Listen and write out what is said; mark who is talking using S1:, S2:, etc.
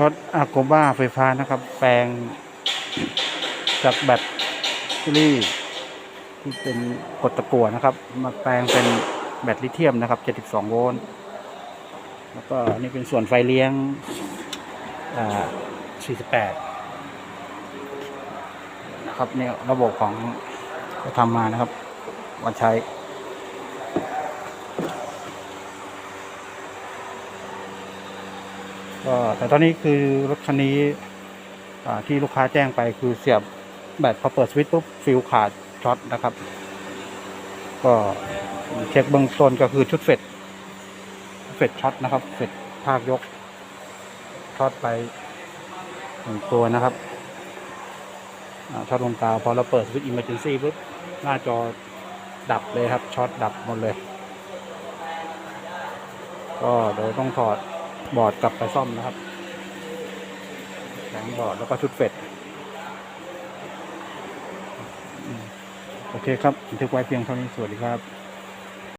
S1: รถอาโกบ้าไฟฟ้านะครับ แปลงจากแบตเตอรี่ที่เป็นกรดตะกั่วนะครับ มาแปลงเป็นแบตลิเธียมนะครับ 72 โวลต์ แล้วก็นี่เป็นส่วนไฟเลี้ยงอ่า48 นะครับเนี่ยระบบของเขาทำมานะครับวันใช้ ก็แต่ตอนนี้คือรถคันนี้ที่ลูกค้าแจ้งไปคือเสียบแบตพอเปิดสวิตช์ปุ๊บฟิวขาดช็อตนะครับ ก็เช็คเบื้องต้นก็คือชุดเฟดเฟดช็อตนะครับเฟดภาคยกช็อตไปหนึ่งตัวนะครับช็อตลงกาวพอเราเปิดสวิตช์อิมเมอร์เจนซี่ปุ๊บหน้าจอดับเลยครับช็อตดับหมดเลย ก็เดี๋ยวต้องถอด บอร์ดกลับไปซ่อมนะครับแผงบอร์ดแล้วก็ชุดเฟดโอเคครับบันทึกไว้เพียงเท่านี้สวัสดีครับ